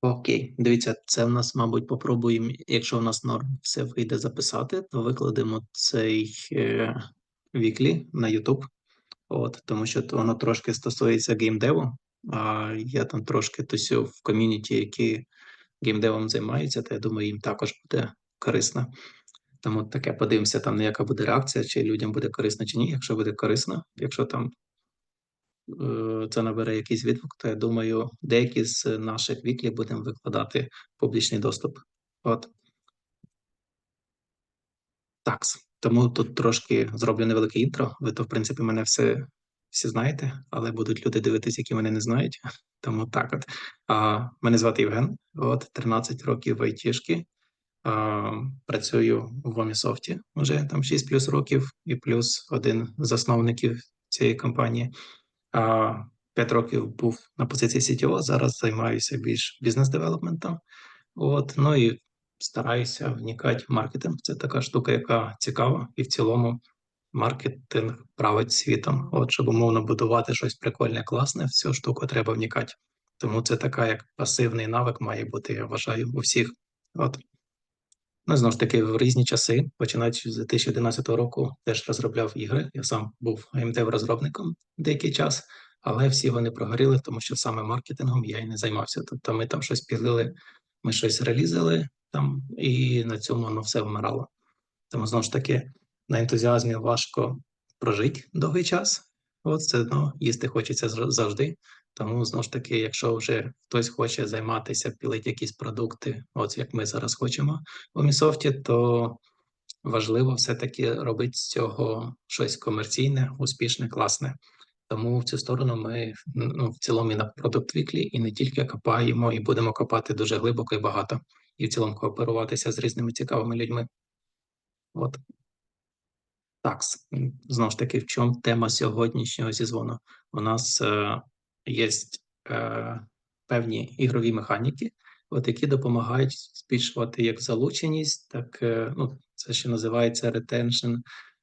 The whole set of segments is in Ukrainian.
Окей, дивіться, це в нас, мабуть, попробуємо, якщо в нас норм все вийде записати, то викладемо цей е, віклі на YouTube. От, тому що воно трошки стосується геймдеву, а я там трошки тусю в ком'юніті, які геймдевом займаються, то я думаю, їм також буде корисно. Тому таке подивимося, там яка буде реакція, чи людям буде корисно, чи ні. Якщо буде корисно, якщо там е, це набере якийсь відгук, то я думаю, деякі з наших віклів будемо викладати публічний доступ. От. Так, тому тут трошки зроблю невелике інтро. Ви то, в принципі, мене все всі знаєте, але будуть люди дивитися, які мене не знають. Тому так от. А, Мене звати Євген, от 13 років в айтішки. А, Працюю в Омісофті вже там 6 плюс років, і плюс один з засновників цієї компанії. 5 років був на позиції CTO, зараз займаюся більш бізнес-девелопментом. От, ну і стараюся вникати в маркетинг. Це така штука, яка цікава, і в цілому маркетинг править світом. От, щоб умовно будувати щось прикольне, класне, в цю штуку треба вникати. Тому це така, як пасивний навик має бути, я вважаю, у всіх. От. Ну, знову ж таки, в різні часи, починаючи з 2011 року, теж розробляв ігри. Я сам був АМД-розробником деякий час, але всі вони прогоріли, тому що саме маркетингом я і не займався. Тобто ми там щось пілили, ми щось релізили там, і на цьому воно все вмирало. Тому знову ж таки, на ентузіазмі важко прожити довгий час. От це ну, їсти хочеться завжди. Тому знову ж таки, якщо вже хтось хоче займатися, пілити якісь продукти, от як ми зараз хочемо в Місофті, то важливо все-таки робити з цього щось комерційне, успішне, класне. Тому в цю сторону ми ну, в цілому і на продукт віклі, і не тільки копаємо, і будемо копати дуже глибоко і багато, і в цілому кооперуватися з різними цікавими людьми. От. Так, знову ж таки, в чому тема сьогоднішнього зізвону? У нас е, є е, певні ігрові механіки, от які допомагають збільшувати як залученість, так е, ну, це ще називається retention.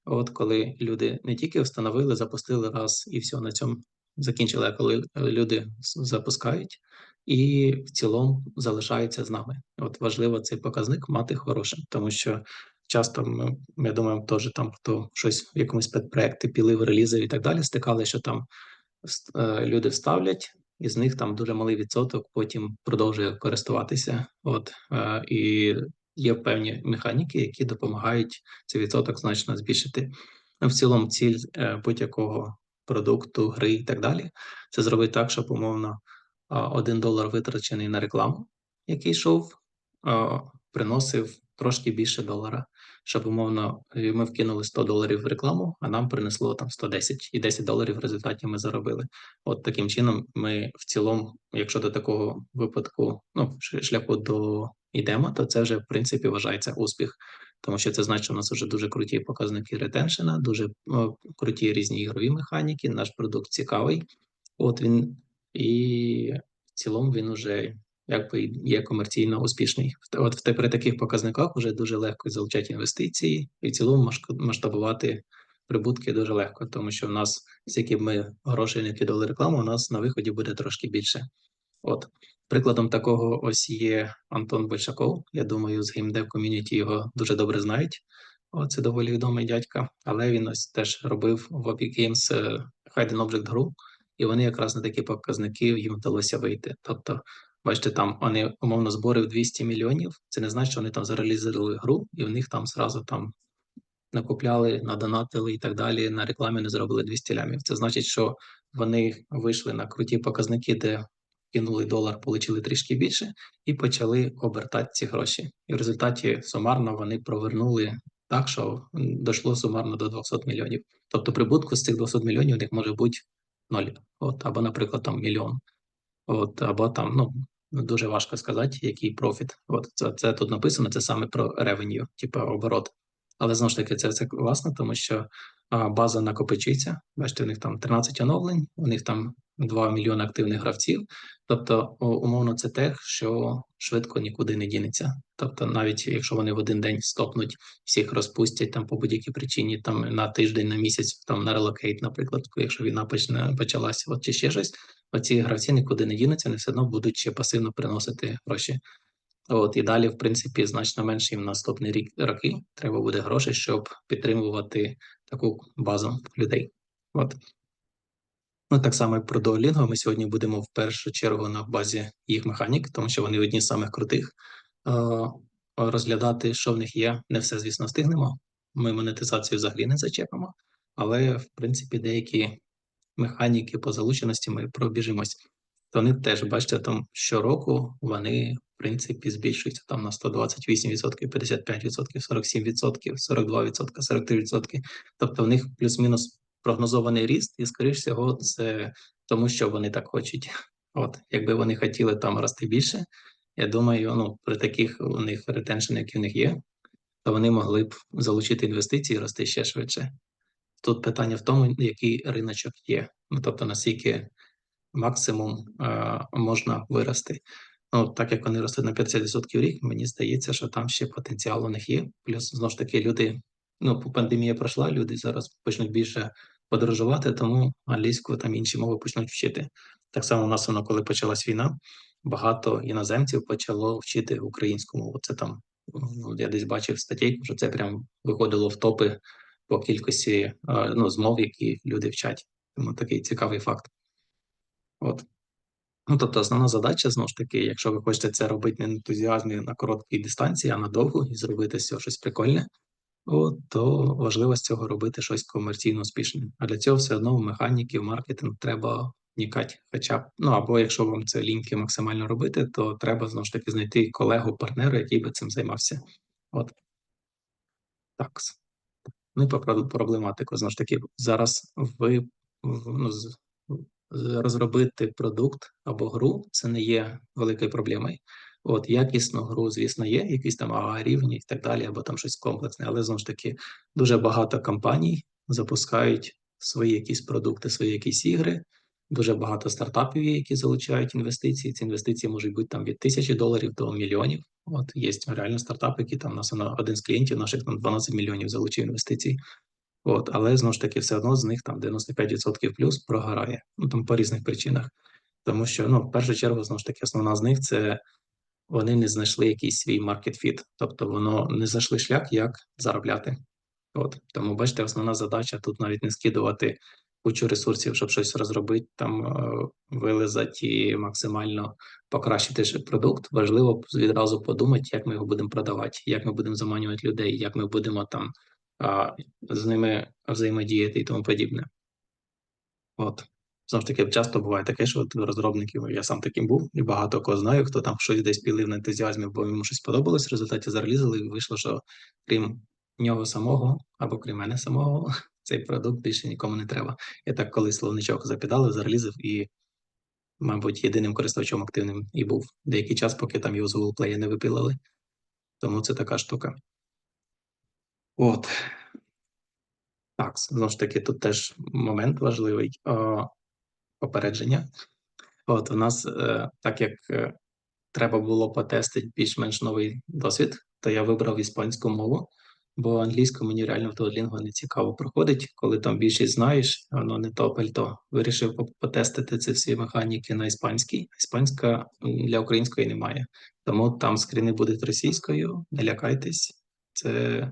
От коли люди не тільки встановили, запустили раз і все на цьому закінчили, а коли люди запускають і в цілому залишаються з нами. От важливо цей показник мати хорошим, тому що часто ми, я думаю, теж там хто щось в якомусь підпроекти пілив, релізи і так далі, стикали, що там е, люди вставлять, і з них там дуже малий відсоток потім продовжує користуватися. От е, і є певні механіки, які допомагають цей відсоток значно збільшити. Ну, в цілому, ціль е, будь-якого продукту, гри і так далі, це зробити так, щоб умовно один долар витрачений на рекламу, який йшов, приносив трошки більше долара, щоб умовно ми вкинули 100 доларів в рекламу, а нам принесло там 110 і 10 доларів в результаті ми заробили. От таким чином, ми в цілому, якщо до такого випадку, ну шляху до йдемо, то це вже в принципі вважається успіх, тому що це значить, що у нас вже дуже круті показники ретеншена, дуже круті різні ігрові механіки. Наш продукт цікавий. От він і в цілому він уже якби є комерційно успішний. От при таких показниках вже дуже легко залучати інвестиції і в цілому масштабувати прибутки дуже легко, тому що в нас, скільки б ми грошей не кидали рекламу, у нас на виході буде трошки більше. От прикладом такого ось є Антон Большаков. Я думаю, з геймдев ком'юніті його дуже добре знають. О, це доволі відомий дядька, але він ось теж робив в Epic Games е, Hidden Object гру, і вони якраз на такі показники їм вдалося вийти. Тобто Бачите, там вони умовно збори в 200 мільйонів. Це не значить, що вони там зареалізували гру, і в них там зразу там накупляли, надонатили і так далі. На рекламі не зробили 200 лямів. Це значить, що вони вийшли на круті показники, де кинули долар, отримали трішки більше, і почали обертати ці гроші. І в результаті сумарно вони провернули так, що дійшло сумарно до 200 мільйонів. Тобто, прибутку з цих 200 мільйонів у них може бути ноль. От або, наприклад, там мільйон. От або там ну дуже важко сказати, який профіт. От це це тут написано, це саме про ревеню, типу оборот. Але знову ж таки, це це класно, тому що а, база накопичується. Бачите, у них там 13 оновлень, у них там 2 мільйони активних гравців. Тобто, умовно, це те, що швидко нікуди не дінеться. Тобто, навіть якщо вони в один день стопнуть, всіх розпустять там по будь-якій причині, там на тиждень, на місяць, там на релокейт, наприклад, якщо війна почне почалася, от чи ще щось, оці гравці нікуди не дінуться, вони все одно будуть ще пасивно приносити гроші. От і далі, в принципі, значно менше їм наступний рік роки треба буде грошей, щоб підтримувати таку базу людей. От. Ну, так само, як про Duolingo, ми сьогодні будемо в першу чергу на базі їх механік, тому що вони одні з самих крутих. Е, розглядати, що в них є, не все, звісно, встигнемо. Ми монетизацію взагалі не зачепимо, але в принципі деякі механіки по залученості ми пробіжимось. То вони теж, бачите, там щороку вони в принципі збільшуються там на 128%, 55%, 47%, 42%, 43%. Тобто в них плюс-мінус прогнозований ріст, і, скоріш всього, це тому, що вони так хочуть. От, якби вони хотіли там рости більше, я думаю, ну при таких у них ретеншн, які в них є, то вони могли б залучити інвестиції і рости ще швидше. Тут питання в тому, який риночок є. Ну тобто, наскільки максимум е, можна вирости. Ну, так як вони ростуть на 50% в рік, мені здається, що там ще потенціал у них є. Плюс знову ж таки люди. Ну, пандемія пройшла, люди зараз почнуть більше подорожувати, тому англійську там інші мови почнуть вчити. Так само у нас воно, коли почалась війна, багато іноземців почало вчити українську мову. Це там я десь бачив статейку, що це прям виходило в топи по кількості е, ну, змов, які люди вчать. Тому такий цікавий факт. От. Ну, тобто, основна задача, знову ж таки, якщо ви хочете це робити на ентузіазмі на короткій дистанції, а на довгу, і зробити з цього щось прикольне, от, то важливо з цього робити щось комерційно успішне. А для цього все одно в механіки, в маркетинг треба вникати. Хоча б, ну або якщо вам це ліньки максимально робити, то треба знову ж таки знайти колегу, партнера, який би цим займався. От. Так. Ну і по проблематику, знову ж таки, зараз ви ну, розробити продукт або гру це не є великою проблемою. От якісну гру, звісно, є, якісь там АА рівні і так далі, або там щось комплексне, але знову ж таки дуже багато компаній запускають свої якісь продукти, свої якісь ігри. Дуже багато стартапів є, які залучають інвестиції. Ці інвестиції можуть бути там від тисячі доларів до мільйонів. От є реально стартапи, які там нас один з клієнтів наших там 12 мільйонів залучив інвестицій. От, але знову ж таки, все одно з них там 95% плюс програє. Ну там по різних причинах. Тому що ну, в першу чергу, знову ж таки, основна з них це вони не знайшли якийсь свій маркет-фіт, тобто воно не знайшли шлях, як заробляти. От тому, бачите, основна задача тут навіть не скидувати кучу ресурсів, щоб щось розробити, там е, вилизати і максимально покращити продукт. Важливо відразу подумати, як ми його будемо продавати, як ми будемо заманювати людей, як ми будемо там з ними взаємодіяти і тому подібне. От. Знову ж таки, часто буває таке, що от розробників я сам таким був, і багато кого знаю, хто там щось десь пілив на ентузіазмі, бо йому щось подобалось, в результаті зарелізали, і вийшло, що крім нього самого або крім мене самого, цей продукт більше нікому не треба. Я так колись словничок запідалив, зарелізив і, мабуть, єдиним користувачом активним і був деякий час, поки там його з Google Play не випилили. Тому це така штука. От. Так, знову ж таки, тут теж момент важливий попередження. От у нас, е, так як е, треба було потестити більш-менш новий досвід, то я вибрав іспанську мову, бо англійську мені реально в Duolingo не цікаво проходить, коли там більшість знаєш, воно не то пальто. Вирішив потестити ці всі механіки на іспанській. Іспанська для української немає, тому там скріни будуть російською, не лякайтесь. Це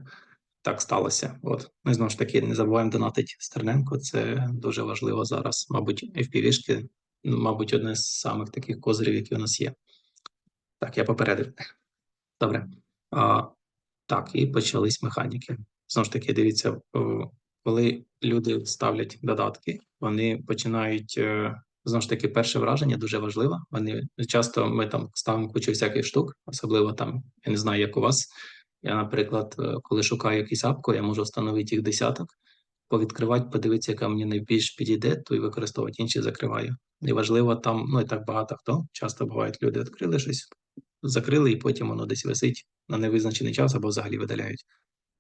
так сталося. От ми знову ж таки не забуваємо донатити Стерненко. Це дуже важливо зараз. Мабуть, FPV-шки, мабуть, одне з самих таких козирів, які у нас є. Так, я попередив. Добре. А, Так, і почались механіки. Знову ж таки, дивіться, коли люди ставлять додатки, вони починають. Е, знову ж таки, перше враження дуже важливо. Вони часто ми там ставимо кучу всяких штук, особливо там, я не знаю, як у вас. Я, наприклад, е, коли шукаю якийсь апку, я можу встановити їх десяток, повідкривати, подивитися, яка мені найбільш підійде, то і використовувати інші закриваю. Неважливо там, ну і так багато хто. Часто бувають, люди відкрили щось, закрили, і потім воно десь висить на невизначений час або взагалі видаляють.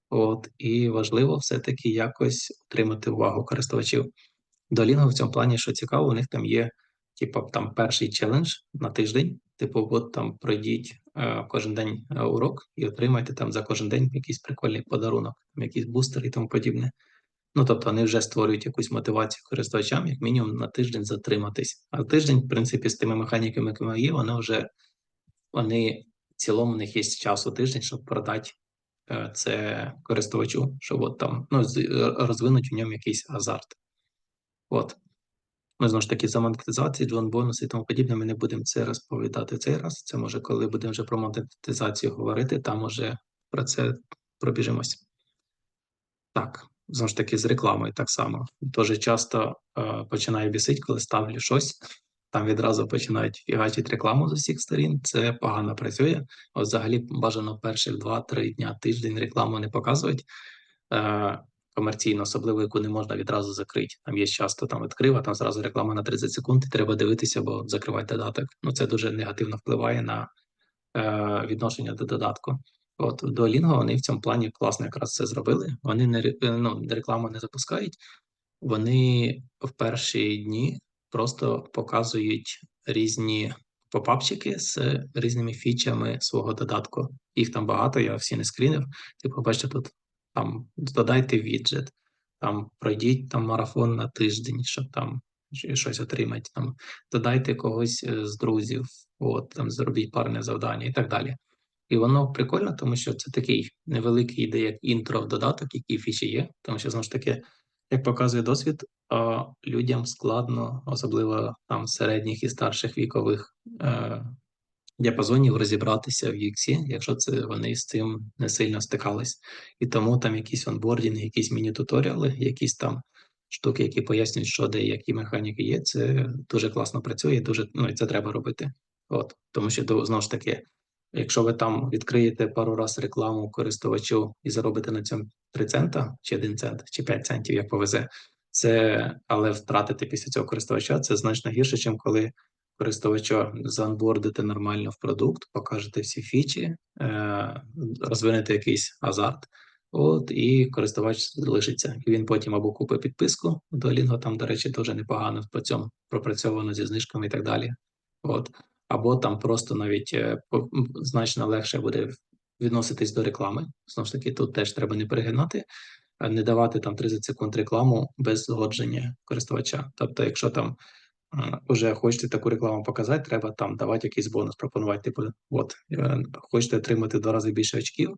От, і важливо все-таки якось отримати увагу користувачів. Duolingo в цьому плані, що цікаво, у них там є, типу, там перший челендж на тиждень. Типу, от там пройдіть е, кожен день е, урок і отримайте там за кожен день якийсь прикольний подарунок, якийсь бустер і тому подібне. Ну, тобто вони вже створюють якусь мотивацію користувачам, як мінімум на тиждень затриматись. А тиждень, в принципі, з тими механіками, які є, вони вже вони в цілому у них є час у тиждень, щоб продати е, це користувачу, щоб от там ну, розвинуть у ньому якийсь азарт. От. Ми знову ж таки за монетизацію, джон бонус і тому подібне. Ми не будемо це розповідати цей раз. Це може, коли будемо вже про монетизацію говорити, там уже про це пробіжимось. Так, знову ж таки, з рекламою так само. Дуже часто е, починає бісить, коли ставлю щось, там відразу починають фігачити рекламу з усіх сторін. Це погано працює. От взагалі бажано перших 2-3 дня тиждень рекламу не показують. Е, комерційно, особливо яку не можна відразу закрити. Там є часто там відкрив, а там зразу реклама на 30 секунд, і треба дивитися, бо закривати додаток. Ну це дуже негативно впливає на е, відношення до додатку. От в Duolingo вони в цьому плані класно якраз це зробили. Вони не ну, рекламу не запускають. Вони в перші дні просто показують різні попапчики з різними фічами свого додатку. Їх там багато, я всі не скрінив. Типу, бачите, тут там додайте віджит, там пройдіть там марафон на тиждень, щоб там щось отримати. Там додайте когось е, з друзів, от там зробіть парне завдання і так далі. І воно прикольно, тому що це такий невеликий ідея, як інтро в додаток, які фічі є, тому що знову ж таки, як показує досвід, людям складно, особливо там середніх і старших вікових е, діапазонів розібратися в UX, якщо це вони з цим не сильно стикались. І тому там якісь онбордінги, якісь міні-туторіали, якісь там штуки, які пояснюють, що де які механіки є, це дуже класно працює, дуже ну і це треба робити. От тому що знову ж таки, якщо ви там відкриєте пару раз рекламу користувачу і заробите на цьому 3 цента, чи 1 цент, чи 5 центів, як повезе, це але втратити після цього користувача це значно гірше, ніж коли користувача заонбордити нормально в продукт, покажете всі фічі, е, розвинете якийсь азарт. От і користувач залишиться. І він потім або купить підписку до Duolingo, там, до речі, дуже непогано по цьому пропрацьовано зі знижками і так далі. От або там просто навіть е, значно легше буде відноситись до реклами. Знову ж таки, тут теж треба не перегинати, не давати там 30 секунд рекламу без згодження користувача. Тобто, якщо там е, уже хочете таку рекламу показати, треба там давати якийсь бонус, пропонувати. Типу, от е, хочете отримати два рази більше очків.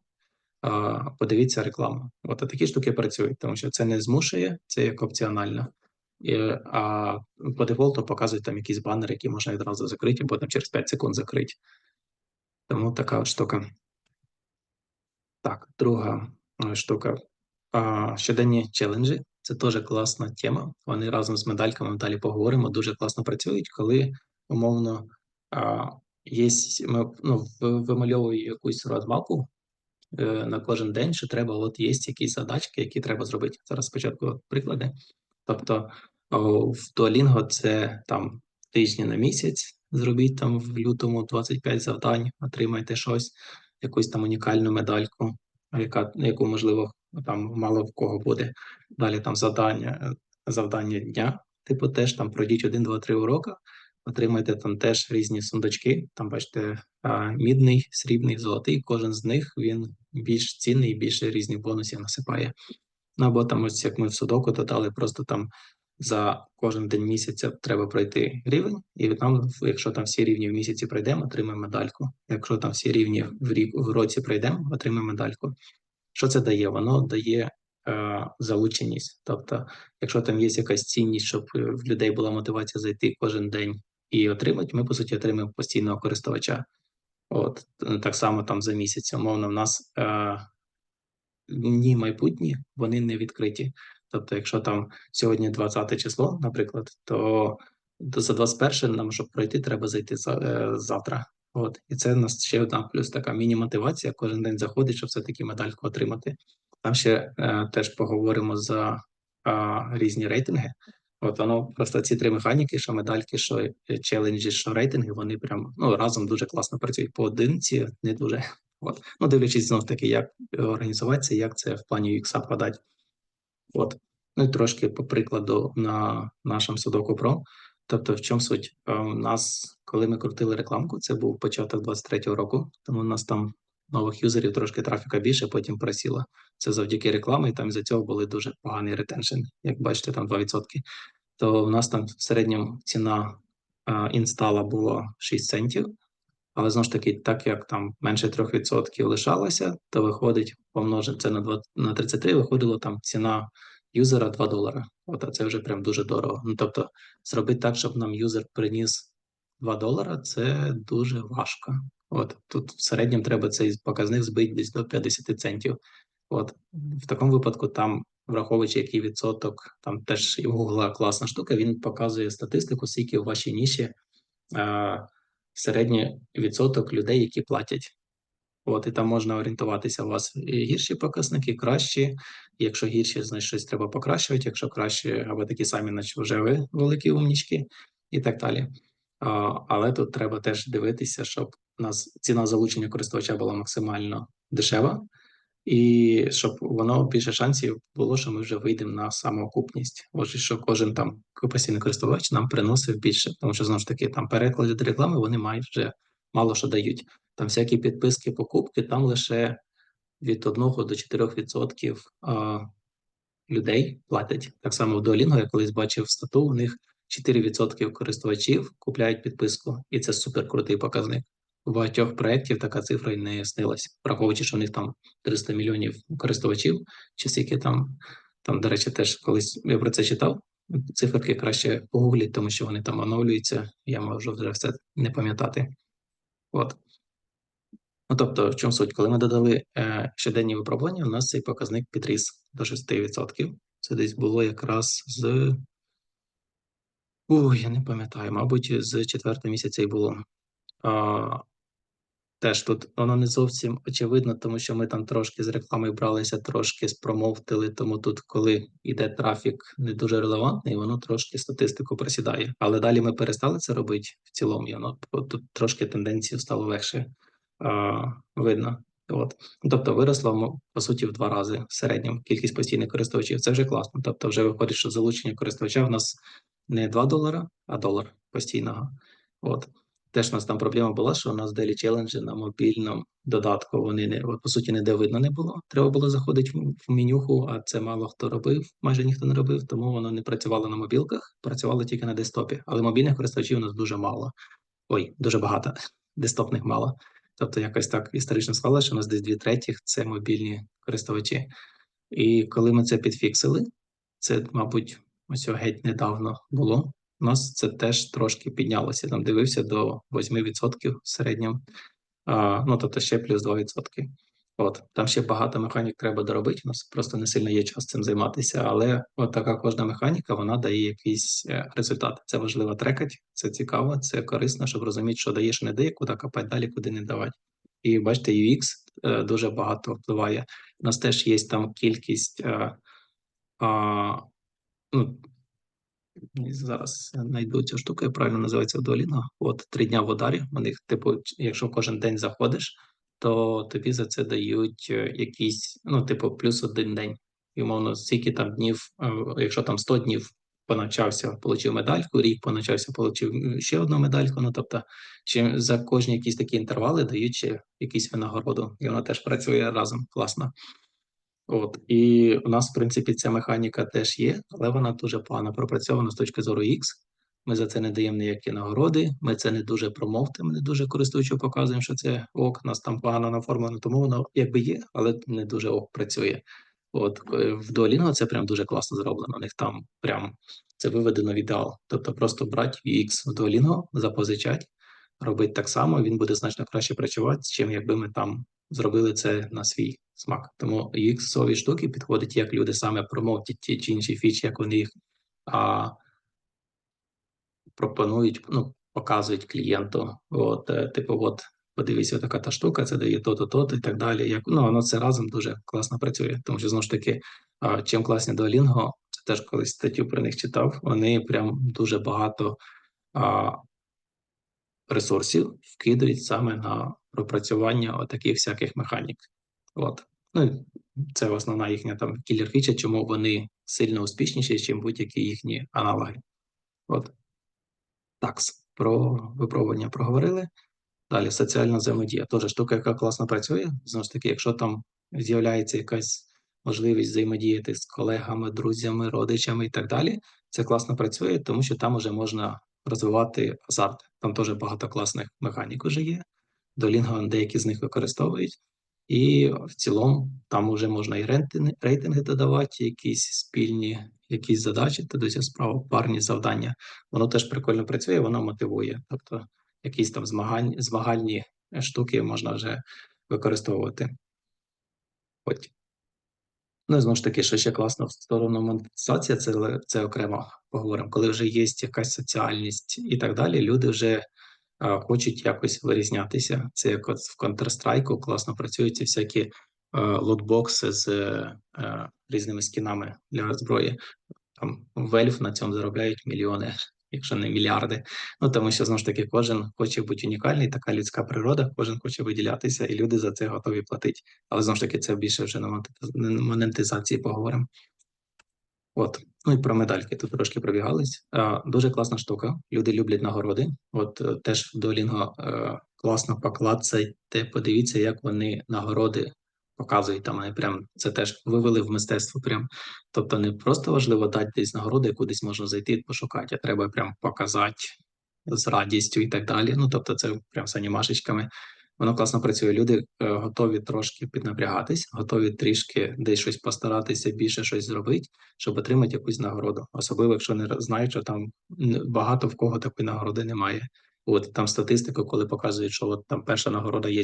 Подивіться рекламу. От такі штуки працюють, тому що це не змушує, це як опціонально. І, а по дефолту показують там якісь банери, які можна відразу закрити, або там через 5 секунд закрити. Тому така от штука. Так, друга е, штука. Щоденні челенджі. Це теж класна тема. Вони разом з медальками далі поговоримо. Дуже класно працюють, коли умовно а, є, ми ну, вимальовую якусь родмапу е, на кожен день, що треба, от є якісь задачки, які треба зробити. Зараз спочатку приклади. Тобто о, в Duolingo це там тижні на місяць. Зробіть там в лютому 25 завдань, отримайте щось, якусь там унікальну медальку, яка, яку, можливо, там мало в кого буде. Далі там завдання, е, завдання дня, типу, теж там пройдіть один, два, три уроки, отримайте там теж різні сундучки. Там бачите, мідний, срібний, золотий. Кожен з них він більш цінний і більше різних бонусів насипає. Ну або там, ось як ми в судоку додали, просто там за кожен день місяця треба пройти рівень, і нам, якщо там всі рівні в місяці пройдемо, отримаємо медальку. Якщо там всі рівні в рік в році пройдемо, отримаємо медальку. Що це дає? Воно дає е, залученість. Тобто, якщо там є якась цінність, щоб е, в людей була мотивація зайти кожен день і отримати, ми по суті отримаємо постійного користувача. От е, так само там за місяць. Умовно, в нас е, дні майбутні вони не відкриті. Тобто, якщо там сьогодні 20 число, наприклад, то, за 21 нам, щоб пройти, треба зайти за, е, завтра. От і це у нас ще одна плюс така міні-мотивація. Кожен день заходить, щоб все-таки медальку отримати. Там ще е, теж поговоримо за е, різні рейтинги. От воно просто ці три механіки, що медальки, що е, челенджі, що рейтинги, вони прям ну разом дуже класно працюють. Поодинці не дуже. От ну дивлячись знов таки, як організуватися, як це в плані UX подати. От Ну і трошки по прикладу на нашому Sudoku Pro. Тобто, в чому суть? Е, у нас, коли ми крутили рекламку, це був початок 23-го року, тому у нас там нових юзерів трошки трафіка більше, потім просіло. Це завдяки рекламі, і там за цього були дуже поганий ретеншн. Як бачите, там 2%. То у нас там в середньому ціна е, інстала була 6 центів. Але знову ж таки, так як там менше 3% лишалося, то виходить, помножити це на 2, на 33, виходило там ціна юзера 2 долара. От а це вже прям дуже дорого. Ну тобто, зробити так, щоб нам юзер приніс 2 долара, це дуже важко. От тут в середньому треба цей показник збити десь до 50 центів. От в такому випадку, там, враховуючи який відсоток, там теж і Google класна штука, він показує статистику, скільки у вашій ніші. Е, середній відсоток людей, які платять. От, і там можна орієнтуватися у вас гірші показники, кращі. Якщо гірші, значить щось треба покращувати. Якщо краще, або такі самі, значить вже ви великі умнічки і так далі. Але тут треба теж дивитися, щоб у нас ціна залучення користувача була максимально дешева, і щоб воно більше шансів було, що ми вже вийдемо на самоокупність. Отже, що кожен там постійний користувач нам приносив більше, тому що знову ж таки там переклади реклами вони мають вже мало що дають. Там всякі підписки, покупки, там лише від 1 до 4% а, людей платять. Так само в Duolingo, я колись бачив стату, у них 4% користувачів купляють підписку, і це супер крутий показник у багатьох проєктів така цифра й не снилась, враховуючи, що у них там 300 мільйонів користувачів, чи скільки там, там, до речі, теж колись я про це читав. Циферки краще погугліть, тому що вони там оновлюються, я можу вже все не пам'ятати. От. Ну, тобто, в чому суть? Коли ми додали е, щоденні випробування, у нас цей показник підріс до 6%. Це десь було якраз з. Ой, я не пам'ятаю, мабуть, з четвертого місяця і було. А, Теж тут воно не зовсім очевидно, тому що ми там трошки з реклами бралися, трошки спромовтили, тому тут, коли йде трафік не дуже релевантний, воно трошки статистику просідає. Але далі ми перестали це робити в цілому, і воно тут трошки тенденцію стало легше видно. От. Тобто виросло, по суті, в два рази в середньому кількість постійних користувачів. Це вже класно. Тобто, вже виходить, що залучення користувача в нас не 2 долара, а долар постійного. От. Теж у нас там проблема була, що у нас делі челенджі на мобільному додатку вони не по суті ніде видно не було. Треба було заходити в менюху, а це мало хто робив, майже ніхто не робив, тому воно не працювало на мобілках, працювало тільки на десктопі. Але мобільних користувачів у нас дуже мало. Ой, дуже багато. Десктопних мало. Тобто, якось так історично склалося, що у нас десь дві третіх це мобільні користувачі. І коли ми це підфіксили, це, мабуть, ось геть недавно було у нас це теж трошки піднялося. Там дивився до 8% в середньому, а, ну тобто ще плюс 2%. От там ще багато механік треба доробити. У нас просто не сильно є час цим займатися, але от така кожна механіка вона дає якийсь е, результат. Це важливо трекати, це цікаво, це корисно, щоб розуміти, що даєш, не дає, куди копати далі, куди не давати. І бачите, UX е, дуже багато впливає. У нас теж є там кількість. Е, а, ну, Зараз знайду цю штуку, як правильно називається Duolingo. От три дня в ударі. У них, типу, якщо кожен день заходиш, то тобі за це дають е, якісь, ну, типу, плюс один день. І умовно, скільки там днів, е, якщо там 100 днів понавчався, отримав медальку, рік понавчався, отримав ще одну медальку. Ну тобто, ще за кожні якісь такі інтервали дають ще якісь винагороду, і вона теж працює разом класно. От і у нас, в принципі, ця механіка теж є, але вона дуже погано пропрацьована з точки зору X. Ми за це не даємо ніякі нагороди. Ми це не дуже промовтимо, не дуже користуючи, показуємо, що це ок, нас там погано наформлено, тому воно якби є, але не дуже ок працює. От в Duolingo це прям дуже класно зроблено. У них там прям це виведено в ідеал. Тобто просто брати X в Duolingo, запозичати, робити так само, він буде значно краще працювати, чим якби ми там зробили це на свій смак. Тому UX-ові штуки підходять, як люди саме промовтять ті чи інші фічі, як вони їх а, пропонують, ну, показують клієнту. От, е, типу, от, подивіться, така та штука, це дає то-то, то-то і так далі. Як, ну, Воно це разом дуже класно працює. Тому що, знову ж таки, чим класні Duolingo, це теж колись статтю про них читав, вони прям дуже багато а, ресурсів вкидають саме на пропрацювання таких всяких механік. От. Ну, Це основна їхня там кілер фіча, чому вони сильно успішніші, ніж будь-які їхні аналоги. От. Такс. Про випробування проговорили. Далі соціальна взаємодія. Теж штука, яка класно працює. Знову ж таки, якщо там з'являється якась можливість взаємодіяти з колегами, друзями, родичами і так далі, це класно працює, тому що там вже можна розвивати азарт. Там теж багато класних механік вже є. Duolingo деякі з них використовують. І в цілому там вже можна і рейтинги додавати, якісь спільні якісь задачі, тобто справа, парні завдання. Воно теж прикольно працює, воно мотивує. Тобто якісь там змагань, змагальні штуки можна вже використовувати. Потім. Ну і знову ж таки, що ще класно в сторону монетизації, це це окремо поговоримо. Коли вже є якась соціальність і так далі, люди вже а, хочуть якось вирізнятися. Це як от в Counter-Strike класно працюють ці всякі лотбокси з е, різними скінами для зброї. Там Valve на цьому заробляють мільйони якщо не мільярди. Ну тому що знову ж таки кожен хоче бути унікальний, така людська природа, кожен хоче виділятися, і люди за це готові платити. Але знову ж таки, це більше вже на монетизації поговоримо. От, ну і про медальки тут трошки пробігались. Дуже класна штука. Люди люблять нагороди. От е, теж в Duolingo е, класно поклацайте, подивіться, як вони нагороди показують там. Вони прям це теж вивели в мистецтво. Прям тобто, не просто важливо дати десь нагороди, кудись можна зайти пошукати, а треба прям показати з радістю і так далі. Ну тобто, це прям з анімашечками. Воно класно працює. Люди е, готові трошки піднапрягатись, готові трішки десь щось постаратися, більше щось зробити, щоб отримати якусь нагороду. Особливо, якщо не знають, що там багато в кого такої нагороди немає. От там статистику, коли показують, що от там перша нагорода є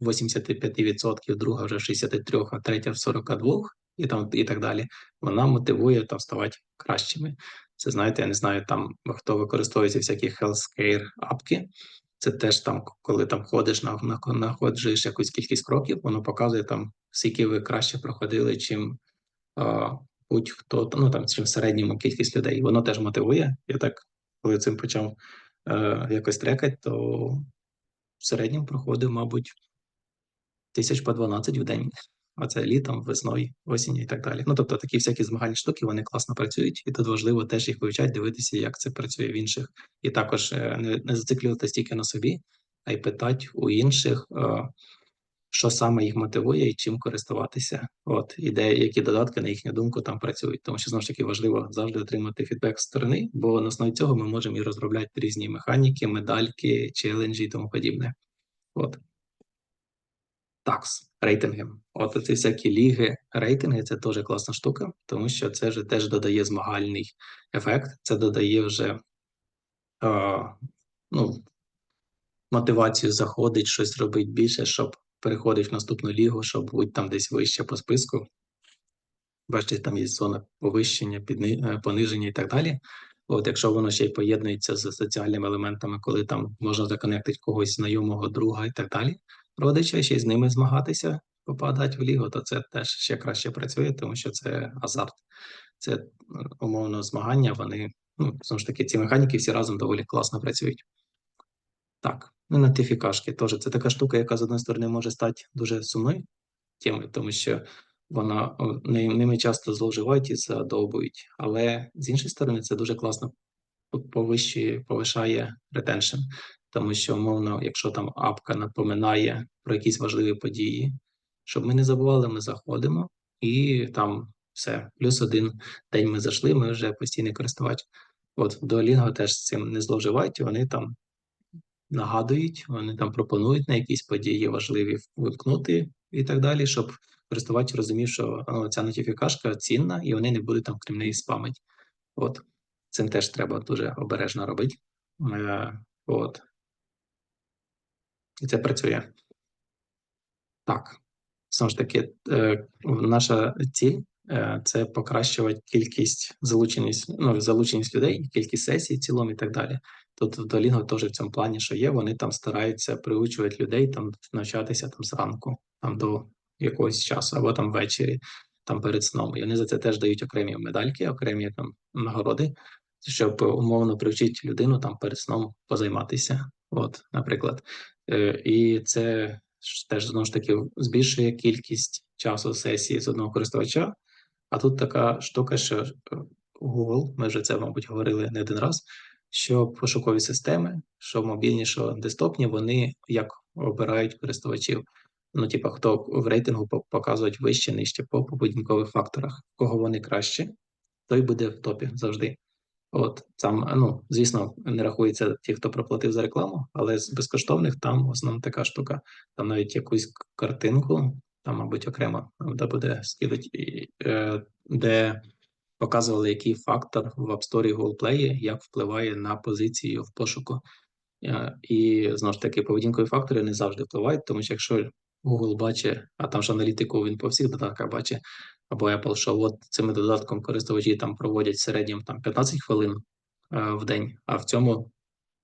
85%, друга вже 63%, а третя в 42% і там і так далі. Вона мотивує там ставати кращими. Це знаєте, я не знаю, там хто використовується всякі healthcare апки. Це теж там, коли там ходиш на находжуєш якусь кількість кроків, воно показує там, скільки ви краще проходили, чим будь-хто ну там чим в середньому кількість людей. Воно теж мотивує. Я так, коли цим почав е, якось трекати, то в середньому проходив, мабуть, тисяч по 12 в день. А це літом, весною, осінню і так далі. Ну тобто такі всякі змагальні штуки вони класно працюють, і тут важливо теж їх вивчати, дивитися, як це працює в інших, і також е, не, не зациклюватися тільки на собі, а й питати у інших, е, що саме їх мотивує і чим користуватися. От і де які додатки, на їхню думку, там працюють. Тому що знову ж таки важливо завжди отримати фідбек з сторони, бо на основі цього ми можемо і розробляти різні механіки, медальки, челенджі і тому подібне. От. Такс, рейтинги. От ці всякі ліги, рейтинги це теж класна штука, тому що це ж теж додає змагальний ефект, це додає вже е, ну, мотивацію заходить, щось робити більше, щоб переходити в наступну лігу, щоб бути там десь вище по списку. Бачите, там є зона повищення, підни... пониження і так далі. От, якщо воно ще й поєднується з соціальними елементами, коли там можна законектити когось знайомого друга і так далі родича, ще й з ними змагатися, попадати в лігу, то це теж ще краще працює, тому що це азарт, це умовно змагання. Вони ну знову ж таки ці механіки всі разом доволі класно працюють. Так, ну нотифікашки теж це така штука, яка з однієї сторони може стати дуже сумною темою, тому що вона ними часто зловживають і задовбують, але з іншої сторони, це дуже класно повищує, повишає ретеншн тому що, умовно, якщо там апка напоминає про якісь важливі події, щоб ми не забували, ми заходимо і там все, плюс один день ми зайшли, ми вже постійний користувач. От Duolingo теж з цим не зловживають, вони там нагадують, вони там пропонують на якісь події важливі вимкнути і так далі, щоб користувач розумів, що ну, ця нотифікашка цінна, і вони не будуть там крім неї спамити. От цим теж треба дуже обережно робити. Е, от і це працює. Так, знову ж таки, е, наша ціль е, це покращувати кількість залученість, ну, залученість людей, кількість сесій, в цілому і так далі. Тут в Duolingo теж в цьому плані, що є, вони там стараються приучувати людей там навчатися там зранку, там до якогось часу, або там ввечері, там перед сном. І вони за це теж дають окремі медальки, окремі там нагороди, щоб умовно привчити людину там перед сном позайматися. От, наприклад, і це теж знову ж таки збільшує кількість часу сесії з одного користувача, А тут така штука, що е, Google, ми вже це, мабуть, говорили не один раз, що пошукові системи, що мобільні, що десктопні, вони як обирають користувачів. Ну, типа, хто в рейтингу показують вище, нижче по поведінкових факторах, кого вони краще, той буде в топі завжди. От там, ну звісно, не рахується ті, хто проплатив за рекламу, але з безкоштовних там в основному така штука. Там навіть якусь картинку, там, мабуть, окремо де буде скидуть, е, де показували, який фактор в App Store Google Play як впливає на позицію в пошуку. Е, І знову ж таки, поведінкові фактори не завжди впливають, тому що якщо Google бачить, а там ж аналітику він по всіх додатках бачить, або Apple, що от цими додатком користувачі там проводять в середньому там 15 хвилин е, в день, а в цьому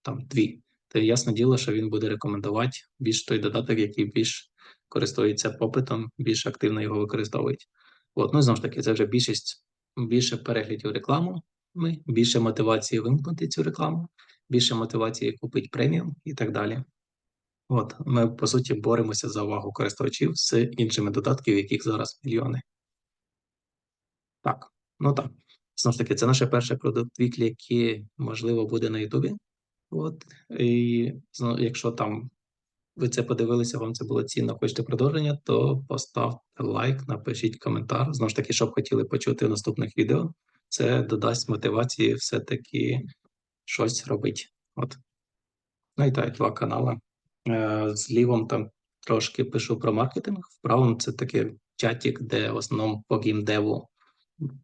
там 2. То ясне діло, що він буде рекомендувати більш той додаток, який більш користується попитом, більш активно його використовують. От, ну знову ж таки, це вже більшість більше переглядів рекламу, більше мотивації вимкнути цю рекламу, більше мотивації купити преміум і так далі. От, ми по суті боремося за увагу користувачів з іншими додатками, яких зараз мільйони. Так, ну так. Знову ж таки, це наше перше продукт віклі, яке, можливо, буде на Ютубі. От, і якщо там ви це подивилися, вам це було цінно, хочете продовження, то поставте лайк, напишіть коментар. Знову ж таки, що б хотіли почути в наступних відео. Це додасть мотивації все-таки щось робити. От. Ну і так, два канали. Е, З лівом там трошки пишу про маркетинг, в правому це такий чатик, де в основному по геймдеву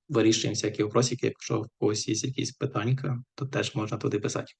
вирішуємо всякі вопросики. Якщо в когось є якісь питання, то теж можна туди писати.